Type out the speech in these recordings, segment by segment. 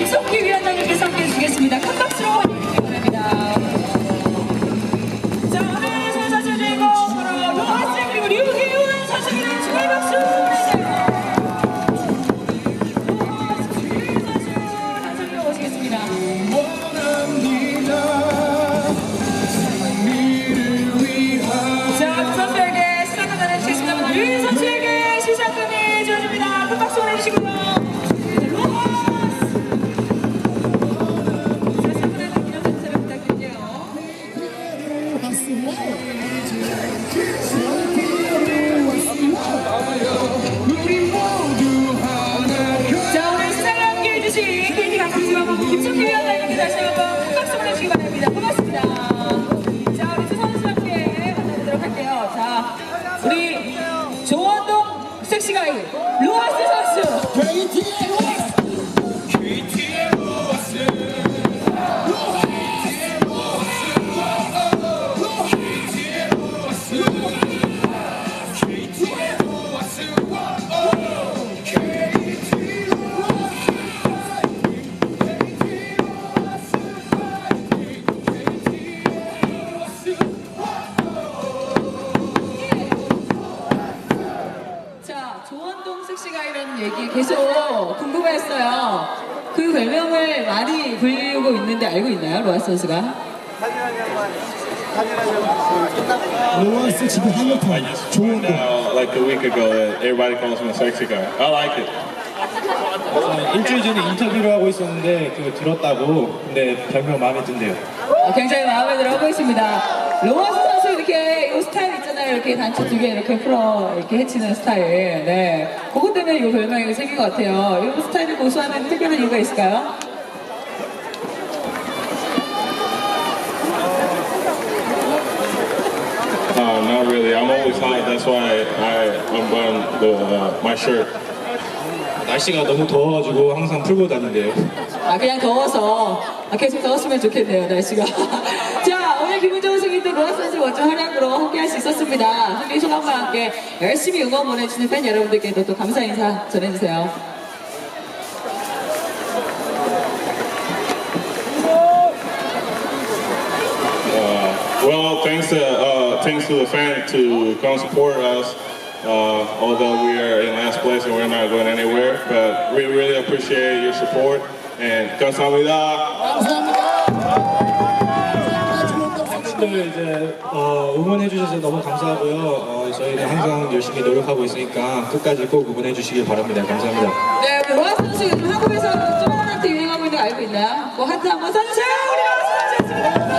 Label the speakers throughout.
Speaker 1: 김석기 위원장님께서 함께 해주시겠습니다. 큰 박수로 환영해 바랍니다. 자, 오늘 선사절 주인공 바로 로하스 그리고 류기훈 선수입니다. 축하의 박수 보내주세요. 로하스 류기훈 선수 단상으로 모시겠습니다. 자, 시상금 김석희 위원장님께 다시 한번 큰 박수 보내주시기 바랍니다. 우리. 자 우리 조원동 섹시가이 로하스 선수. 섹시가이라는 얘기 계속 궁금했어요. 그 별명을 많이 불리고 있는데 알고 있나요, 로하스 선수가?
Speaker 2: 로하스 지금 한국판 좋은 거
Speaker 3: like a week ago that everybody calls me a sexy guy. I like it.
Speaker 4: 어, 일주일 전에 인터뷰를 하고 있었는데 그거 들었다고 근데 별명 마음에 든대요
Speaker 1: 어, 굉장히 마음에 들어 하고 있습니다. 로하스 선수 이렇게 이 스타일. 이렇게 단추 두 개 이렇게 풀어 이렇게 해치는 스타일. 네. 그것 때문에 이 별명이 생긴 것 같아요. 이 스타일을 고수하는 특별한 이유가 있을까요?
Speaker 3: Uh, not really. I'm always hot. That's why I, I'm wearing the, uh, my shirt.
Speaker 4: 날씨가 너무 더워가지고 항상 풀고 다닌대요
Speaker 1: 아 그냥 더워서 아, 계속 더웠으면 좋겠네요 날씨가. 자 오늘 기분 좋은 승리 때 로하스 선수 멋진 활약으로 함께 할 수 있었습니다. 승리 소감과 함께 열심히 응원 보내주시는 팬 여러분들께도 또 감사 인사 전해주세요.
Speaker 3: well, thanks to uh, thanks to the fan to come support us. Uh, although we are in last place and we're not going anywhere, but we really appreciate your support and 감사합니다.
Speaker 4: 이제 어, 응원해 주셔서 너무 감사하고요. 어, 저희는 항상 열심히 노력하고 있으니까 끝까지 꼭 응원해 주시길 바랍니다. 감사합니다.
Speaker 1: 네 우리 로하스 선수 요즘 한국에서 하트 유행하고 있는 거 알고 있나요? 그 하트 한번 써주세요 우리 로하스 선수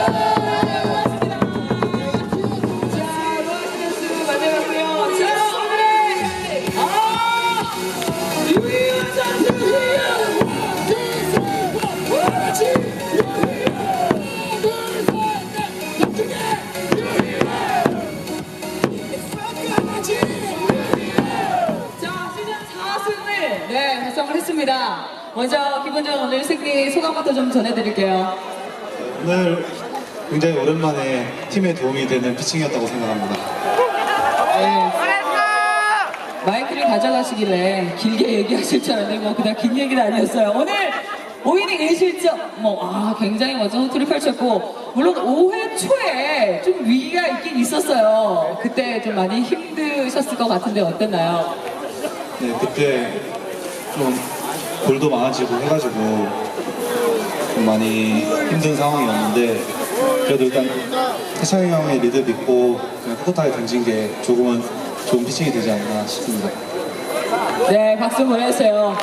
Speaker 1: 네, 달성을 했습니다. 먼저 기분 좋은 오늘 승리 소감부터 좀 전해드릴게요.
Speaker 2: 오늘 굉장히 오랜만에 팀에 도움이 되는 피칭이었다고 생각합니다
Speaker 1: 네. 마이크를 가져가시길래 길게 얘기하실 줄 알았는데 뭐 그냥 긴 얘기는 아니었어요. 오늘 5이닝 1실점 뭐 아, 굉장히 멋진 호투를 펼쳤고 물론 5회 초에 좀 위기가 있긴 있었어요. 그때 좀 많이 힘드셨을 것 같은데 어땠나요?
Speaker 2: 네 그때 좀 볼도 많아지고 해가지고 좀 많이 힘든 상황이었는데 그래도 일단 태창이 형의 리드 믿고 그냥 꿋꿋하게 던진 게 조금은 좋은 피칭이 되지 않나 싶습니다
Speaker 1: 네, 박수 보내주세요.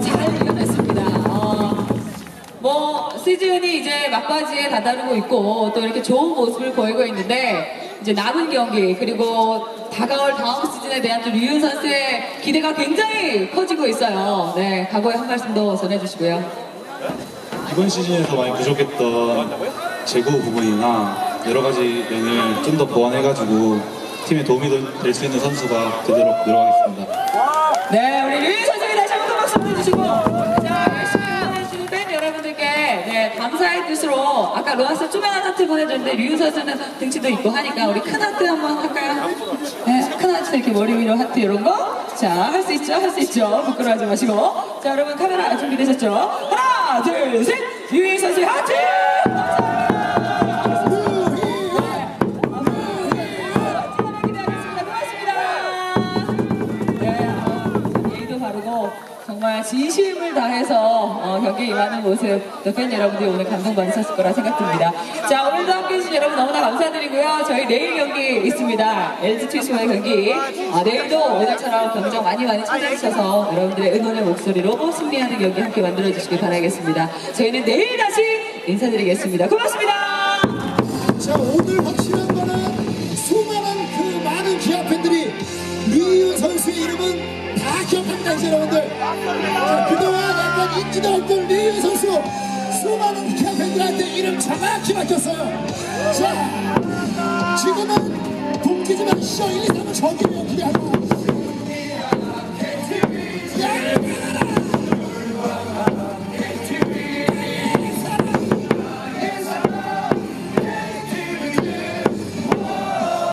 Speaker 1: 잘 이겨냈습니다. 어, 뭐, 시즌이 이제 막바지에 다다르고 있고, 또 이렇게 좋은 모습을 보이고 있는데, 이제 남은 경기, 그리고 다가올 다음 시즌에 대한 좀 류윤 선수의 기대가 굉장히 커지고 있어요. 네, 각오의 한 말씀 더 전해주시고요.
Speaker 2: 이번 시즌에서 많이 부족했던 재구 부분이나 여러 가지 면을 좀 더 보완해가지고 팀에 도움이 될 수 있는 선수가 되도록 노력하겠습니다.
Speaker 1: 네, 감사의 뜻으로, 아까 로하스 조그만한 하트 보내줬는데, 류윤 선수는 등치도 있고 하니까, 우리 큰 하트 한번 할까요? 네, 큰 하트 이렇게 머리 위로 하트 이런 거. 자, 할 수 있죠? 할 수 있죠? 부끄러워하지 마시고. 자, 여러분 카메라 준비되셨죠? 하나, 둘, 셋! 유희 선수의 하트! 네, 예의도 바르고 정말 진심을 다해서 어, 경기에 임하는 모습 또 팬 여러분들이 오늘 감동받으셨을 거라 생각됩니다. 자 오늘도 함께해 주신 여러분 너무나 감사드리고요. 저희 내일 경기 있습니다. LG 트위스와의 경기 아, 내일도 오늘처럼 경정 많이 많이 찾아주셔서 여러분들의 응원의 목소리로 승리하는 경기 함께 만들어주시길 바라겠습니다. 저희는 내일 다시 인사드리겠습니다. 고맙습니다.
Speaker 5: 자 오늘 확실한 거는 수많은 그 많은 기아 팬들이 리유 선수의 이름은 다 기억합니다 이제 여러분들. 자, 그동안 약간 인지도 없던 리유 선수 수많은 기아 팬들한테 이름 정확히 맡겼어요. 자 지금은 동기지만 시절 1, 2, 3은 저기에요 기대하고